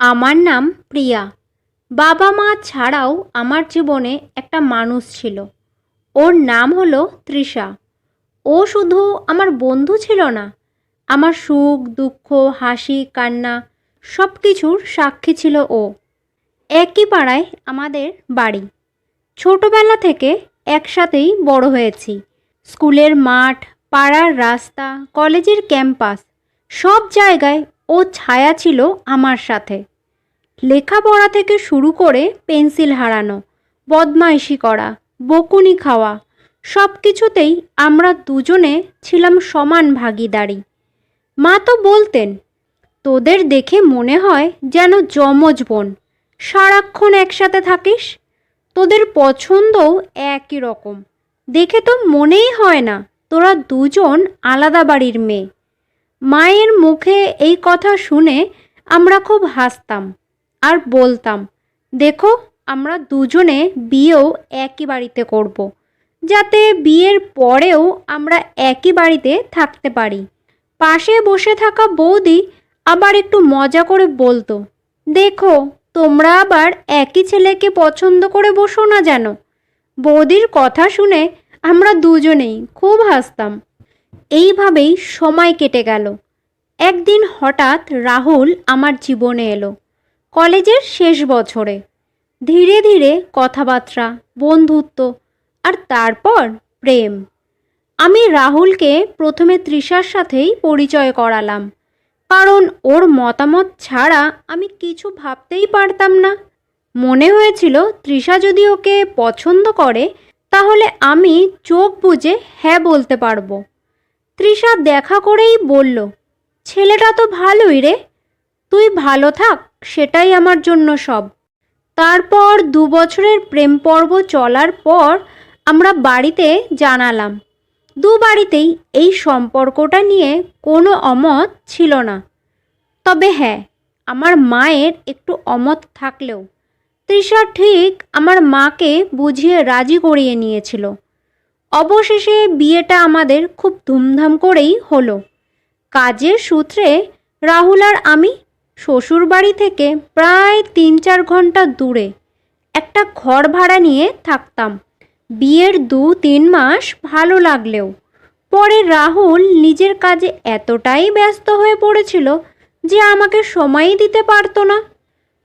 আমার নাম প্রিয়া। বাবা মা ছাড়াও আমার জীবনে একটা মানুষ ছিল। ওর নাম হলো তৃষা। ও শুধু আমার বন্ধু ছিল না, আমার সুখ, দুঃখ, হাসি, কান্না সব কিছুর সাক্ষী ছিল ও। একই পাড়ায় আমাদের বাড়ি। ছোটবেলা থেকে একসাথেই বড় হয়েছি। স্কুলের মাঠ, পাড়ার রাস্তা, কলেজের ক্যাম্পাস সব জায়গায় ও ছায়া ছিল আমার সাথে। লেখাপড়া থেকে শুরু করে পেন্সিল হারানো, বদমাইশি করা, বকুনি খাওয়া সব কিছুতেই আমরা দুজনে ছিলাম সমান ভাগিদারি। মা তো বলতেন, তোদের দেখে মনে হয় যেন যমজ বোন। সারাক্ষণ একসাথে থাকিস? তোদের পছন্দও একই রকম। দেখে তো মনেই হয় না তোরা দুজন আলাদা বাড়ির মেয়ে। মায়ের মুখে এই কথা শুনে আমরা খুব হাসতাম আর বলতাম, দেখো, আমরা দুজনে বিয়েও একই বাড়িতে করব। যাতে বিয়ের পরেও আমরা একই বাড়িতে থাকতে পারি। পাশে বসে থাকা বৌদি আবার একটু মজা করে বলতো, দেখো, তোমরা আবার একই ছেলেকে পছন্দ করে বসো না যেন। বৌদির কথা শুনে আমরা দুজনেই খুব হাসতাম। এইভাবেই সময় কেটে গেল। একদিন হঠাৎ রাহুল আমার জীবনে এলো, কলেজের শেষ বছরে। ধীরে ধীরে কথাবার্তা, বন্ধুত্ব আর তারপর প্রেম। আমি রাহুলকে প্রথমে তৃষার সাথেই পরিচয় করালাম, কারণ ওর মতামত ছাড়া আমি কিছু ভাবতেই পারতাম না। মনে হয়েছিল, তৃষা যদি ওকে পছন্দ করে, তাহলে আমি চোখ বুজে হ্যাঁ বলতে পারব। তৃষা দেখা করেই বলল, ছেলেটা তো ভালোই রে। তুই ভালো থাক, সেটাই আমার জন্য সব। তারপর দু বছরের প্রেম পর্ব চলার পর আমরা বাড়িতে জানালাম। দু বাড়িতেই এই সম্পর্কটা নিয়ে কোনো অমত ছিল না। তবে হ্যাঁ আমার মায়ের একটু অমত থাকলেও। তৃষা ঠিক আমার মাকে বুঝিয়ে রাজি করিয়ে নিয়েছিল। অবশেষে বিয়েটা আমাদের খুব ধুমধাম করেই হলো। কাজের সূত্রে রাহুল আর আমি শ্বশুর বাড়ি থেকে প্রায় তিন চার ঘণ্টা দূরে একটা ঘর ভাড়া নিয়ে থাকতাম। বিয়ের দু তিন মাস ভালো লাগলেও। পরে রাহুল নিজের কাজে এতটাই ব্যস্ত হয়ে পড়েছিল যে আমাকে সময়ই দিতে পারতো না।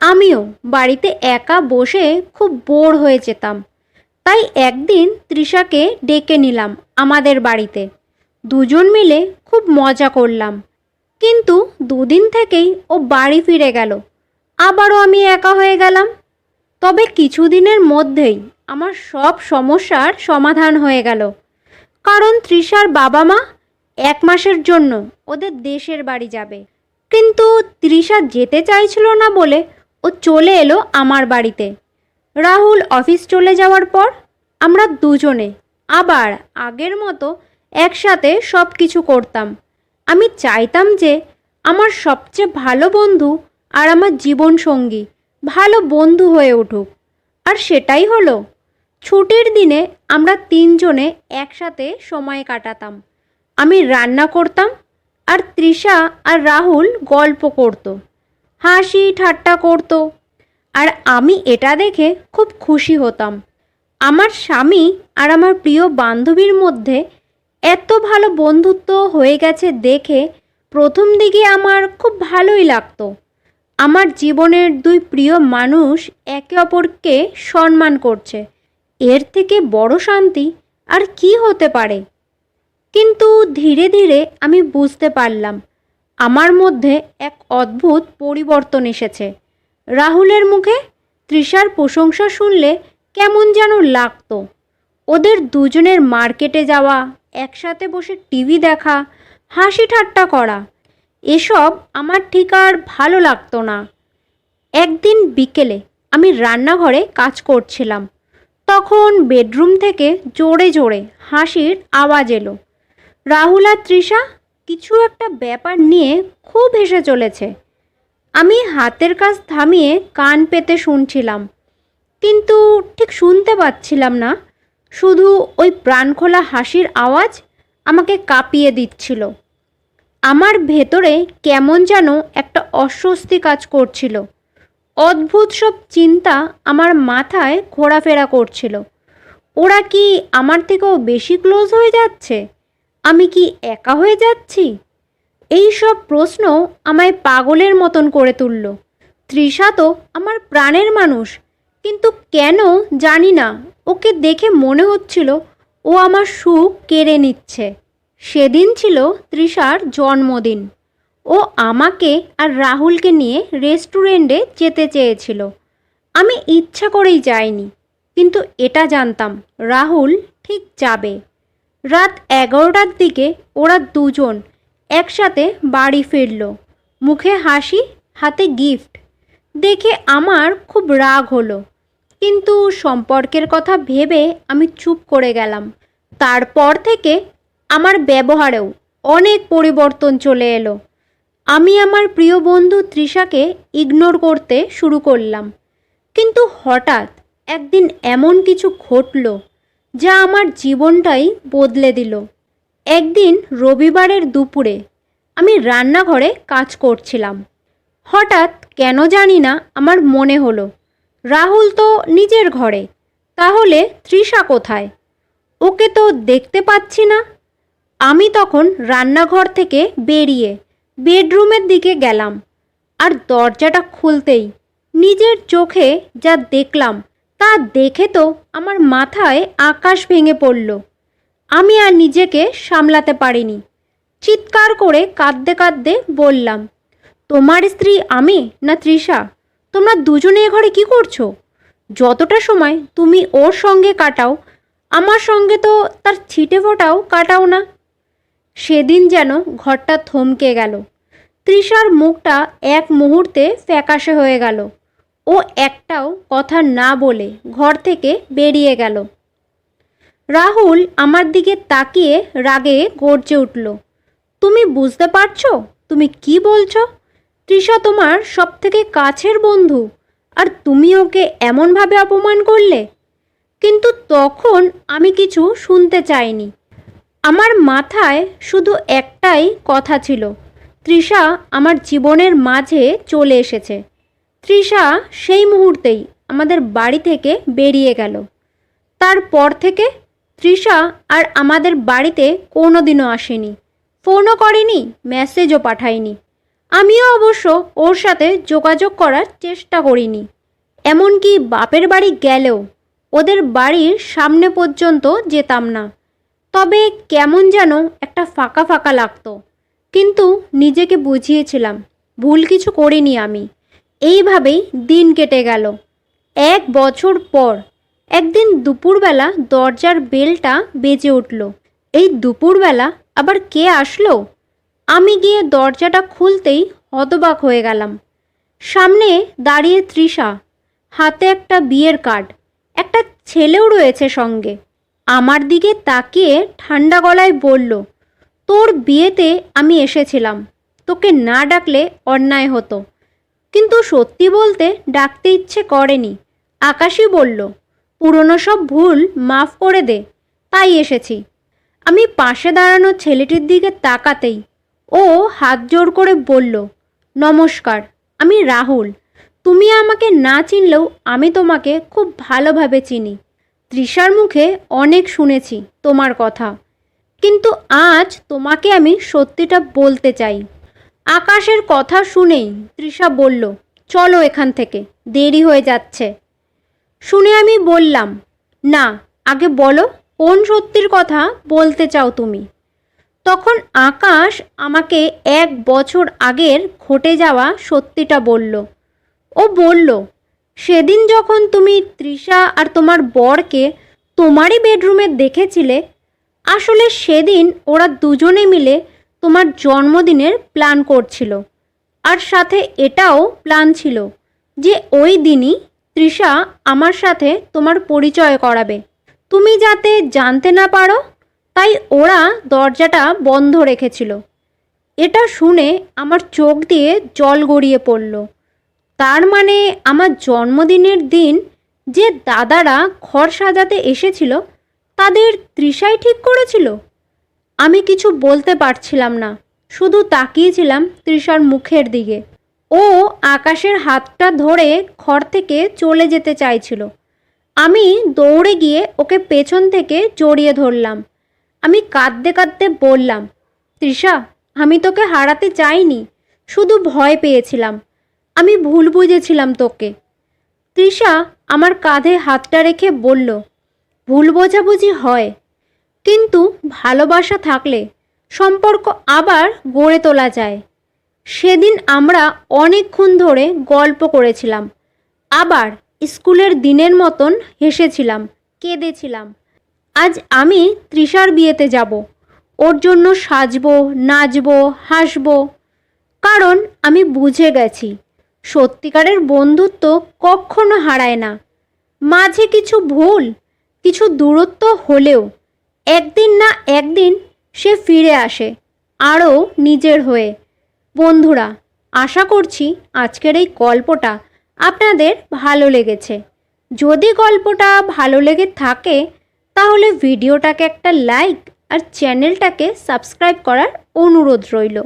আমিও বাড়িতে একা বসে খুব বোর হয়ে যেতাম। তাই একদিন তৃষাকে ডেকে নিলাম আমাদের বাড়িতে। দুজন মিলে খুব মজা করলাম। কিন্তু দুদিন থেকেই ও বাড়ি ফিরে গেল। আবারও আমি একা হয়ে গেলাম। তবে কিছুদিনের মধ্যেই আমার সব সমস্যার সমাধান হয়ে গেল। কারণ তৃষার বাবা মা এক মাসের জন্য ওদের দেশের বাড়ি যাবে। কিন্তু তৃষা যেতে চাইছিল না বলে ও চলে এলো আমার বাড়িতে। রাহুল অফিস চলে যাওয়ার পর আমরা দুজনে আবার আগের মতো একসাথে সব কিছু করতাম। আমি চাইতাম যে আমার সবচেয়ে ভালো বন্ধু আর আমার জীবন সঙ্গী ভালো বন্ধু হয়ে উঠুক। আর সেটাই হলো, ছুটির দিনে আমরা তিনজনে একসাথে সময় কাটাতাম। আমি রান্না করতাম আর তৃষা আর রাহুল গল্প করতো, হাসি ঠাট্টা করতো আর আমি এটা দেখে খুব খুশি হতাম। আমার স্বামী আর আমার প্রিয় বান্ধবীর মধ্যে এত ভালো বন্ধুত্ব হয়ে গেছে দেখে প্রথম দিকে আমার খুব ভালোই লাগতো। আমার জীবনের দুই প্রিয় মানুষ একে অপরকে সম্মান করছে। এর থেকে বড় শান্তি আর কি হতে পারে? কিন্তু ধীরে ধীরে আমি বুঝতে পারলাম, আমার মধ্যে এক অদ্ভুত পরিবর্তন এসেছে। রাহুলের মুখে তৃষার প্রশংসা শুনলে কেমন যেন লাগতো। ওদের দুজনের মার্কেটে যাওয়া, একসাথে বসে টিভি দেখা, হাসি ঠাট্টা করা, এসব আমার ঠিক আর ভালো লাগতো না। একদিন বিকেলে আমি রান্নাঘরে কাজ করছিলাম। তখন বেডরুম থেকে জোরে জোরে হাসির আওয়াজ এলো। রাহুল আর তৃষা কিছু একটা ব্যাপার নিয়ে খুব হেসে চলেছে। আমি হাতের কাজ থামিয়ে কান পেতে শুনছিলাম, কিন্তু ঠিক শুনতে পাচ্ছিলাম না। শুধু ওই প্রাণখোলা হাসির আওয়াজ আমাকে কাঁপিয়ে দিচ্ছিল। আমার ভেতরে কেমন যেন একটা অস্বস্তি কাজ করছিল। অদ্ভুত সব চিন্তা আমার মাথায় ঘোরাফেরা করছিল। ওরা কি আমার থেকেও বেশি ক্লোজ হয়ে যাচ্ছে? আমি কি একা হয়ে যাচ্ছি? এই সব প্রশ্ন আমায় পাগলের মতন করে তুলল। তৃষা তো আমার প্রাণের মানুষ, কিন্তু কেন জানি না। ওকে দেখে মনে হচ্ছিল ও আমার সুখ কেড়ে নিচ্ছে। সেদিন ছিল তৃষার জন্মদিন। ও আমাকে আর রাহুলকে নিয়ে রেস্টুরেন্টে যেতে চেয়েছিল। আমি ইচ্ছা করেই যাইনি, কিন্তু এটা জানতাম রাহুল ঠিক যাবে। রাত এগারোটার দিকে ওরা দুজন একসাথে বাড়ি ফিরল। মুখে হাসি, হাতে গিফট দেখে আমার খুব রাগ হলো। কিন্তু সম্পর্কের কথা ভেবে আমি চুপ করে গেলাম। তারপর থেকে আমার ব্যবহারেও অনেক পরিবর্তন চলে এলো। আমি আমার প্রিয় বন্ধু তৃষাকে ইগনোর করতে শুরু করলাম। কিন্তু হঠাৎ একদিন এমন কিছু ঘটল যা আমার জীবনটাই বদলে দিল। একদিন রবিবারের দুপুরে আমি রান্নাঘরে কাজ করছিলাম। হঠাৎ কেন জানি না আমার মনে হলো, রাহুল তো নিজের ঘরে, তাহলে তৃষা কোথায়? ওকে তো দেখতে পাচ্ছি না। আমি তখন রান্নাঘর থেকে বেরিয়ে বেডরুমের দিকে গেলাম আর দরজাটা খুলতেই নিজের চোখে যা দেখলাম তা দেখে তো আমার মাথায় আকাশ ভেঙে পড়ল। আমি আর নিজেকে সামলাতে পারিনি। চিৎকার করে কাঁদতে কাঁদতে বললাম, তোমার স্ত্রী আমি না তৃষা? তোমরা দুজনে এ ঘরে কি করছ? যতটা সময় তুমি ওর সঙ্গে কাটাও, আমার সঙ্গে তো তার ছিটে ফোটাও কাটাও না। সেদিন যেন ঘরটা থমকে গেল। তৃষার মুখটা এক মুহূর্তে ফ্যাকাশে হয়ে গেল। ও একটাও কথা না বলে ঘর থেকে বেরিয়ে গেল। রাহুল আমার দিকে তাকিয়ে রাগে গর্জে উঠল। তুমি বুঝতে পারছ? তুমি কি বলছো? তৃষা তোমার সব থেকে কাছের বন্ধু, আর তুমি ওকে এমনভাবে অপমান করলে? কিন্তু তখন আমি কিছু শুনতে চাইনি। আমার মাথায় শুধু একটাই কথা ছিল, তৃষা আমার জীবনের মাঝে চলে এসেছে। তৃষা সেই মুহূর্তেই আমাদের বাড়ি থেকে বেরিয়ে গেল। তারপর থেকে তৃষা আর আমাদের বাড়িতে কোনো দিনও আসেনি। ফোনও করেনি মেসেজও পাঠায়নি। আমিও অবশ্য ওর সাথে যোগাযোগ করার চেষ্টা করিনি। এমনকি বাপের বাড়ি গেলেও ওদের বাড়ির সামনে পর্যন্ত যেতাম না। তবে কেমন যেন একটা ফাঁকা ফাঁকা লাগতো। কিন্তু নিজেকে বুঝিয়েছিলাম, ভুল কিছু করিনি আমি। এইভাবেই দিন কেটে গেল। এক বছর পর একদিন দুপুরবেলা দরজার বেলটা বেজে উঠল। এই দুপুরবেলা আবার কে আসলো? আমি গিয়ে দরজাটা খুলতেই হতবাক হয়ে গেলাম। সামনে দাঁড়িয়ে তৃষা, হাতে একটা বিয়ের কার্ড, একটা ছেলেও রয়েছে সঙ্গে। আমার দিকে তাকিয়ে ঠান্ডা গলায় বলল, তোর বিয়েতে আমি এসেছিলাম। তোকে না ডাকলে অন্যায় হতো। কিন্তু সত্যি বলতে ডাকতে ইচ্ছে করেনি। আকাশই বলল পুরনো সব ভুল মাফ করে দে, তাই এসেছি। আমি পাশে দাঁড়ানো ছেলেটির দিকে তাকাতেই ও হাত জোর করে বলল, নমস্কার, আমি রাহুল। তুমি আমাকে না চিনলেও আমি তোমাকে খুব ভালোভাবে চিনি। তৃষার মুখে অনেক শুনেছি তোমার কথা। কিন্তু আজ তোমাকে আমি সত্যিটা বলতে চাই। আকাশের কথা শুনেই তৃষা বলল, চলো এখান থেকে, দেরি হয়ে যাচ্ছে। শুনে আমি বললাম, না, আগে বলো, কোন সত্যির কথা বলতে চাও তুমি? তখন আকাশ আমাকে এক বছর আগের ঘটে যাওয়া সত্যিটা বলল। ও বলল, সেদিন যখন তুমি তৃষা আর তোমার বরকে তোমারই বেডরুমে দেখেছিলে, আসলে সেদিন ওরা দুজনে মিলে তোমার জন্মদিনের প্ল্যান করছিল। আর সাথে এটাও প্ল্যান ছিল যে ওই দিনই তৃষা আমার সাথে তোমার পরিচয় করাবে। তুমি যাতে জানতে না পারো, তাই ওরা দরজাটা বন্ধ রেখেছিল। এটা শুনে আমার চোখ দিয়ে জল গড়িয়ে পড়ল। তার মানে আমার জন্মদিনের দিন যে দাদারা ঘর সাজাতে এসেছিল, তাদের তৃষাই ঠিক করেছিল? আমি কিছু বলতে পারছিলাম না, শুধু তাকিয়েছিলাম তৃষার মুখের দিকে। ও আকাশের হাতটা ধরে ঘর থেকে চলে যেতে চাইছিল। আমি দৌড়ে গিয়ে ওকে পেছন থেকে জড়িয়ে ধরলাম। আমি কাঁদতে কাঁদতে বললাম, তৃষা, আমি তোকে হারাতে চাইনি, শুধু ভয় পেয়েছিলাম। আমি ভুল বুঝেছিলাম তোকে। তৃষা আমার কাঁধে হাতটা রেখে বলল, ভুল বোঝাবুঝি হয়, কিন্তু ভালোবাসা থাকলে সম্পর্ক আবার গড়ে তোলা যায়। সেদিন আমরা অনেকক্ষণ ধরে গল্প করেছিলাম। আবার স্কুলের দিনের মতন হেসেছিলাম, কেঁদেছিলাম। আজ আমি তৃষার বিয়েতে যাব। ওর জন্য সাজবো, নাচবো, হাসবো। কারণ আমি বুঝে গেছি, সত্যিকারের বন্ধুত্ব কখনো হারায় না। মাঝে কিছু ভুল, কিছু দূরত্ব হলেও একদিন না একদিন সে ফিরে আসে, আরও নিজের হয়ে। বন্ধুরা, আশা করছি আজকের এই গল্পটা আপনাদের ভালো লেগেছে। যদি গল্পটা ভালো লেগে থাকে, তাহলে ভিডিওটাকে একটা লাইক আর চ্যানেলটাকে সাবস্ক্রাইব করার অনুরোধ রইল।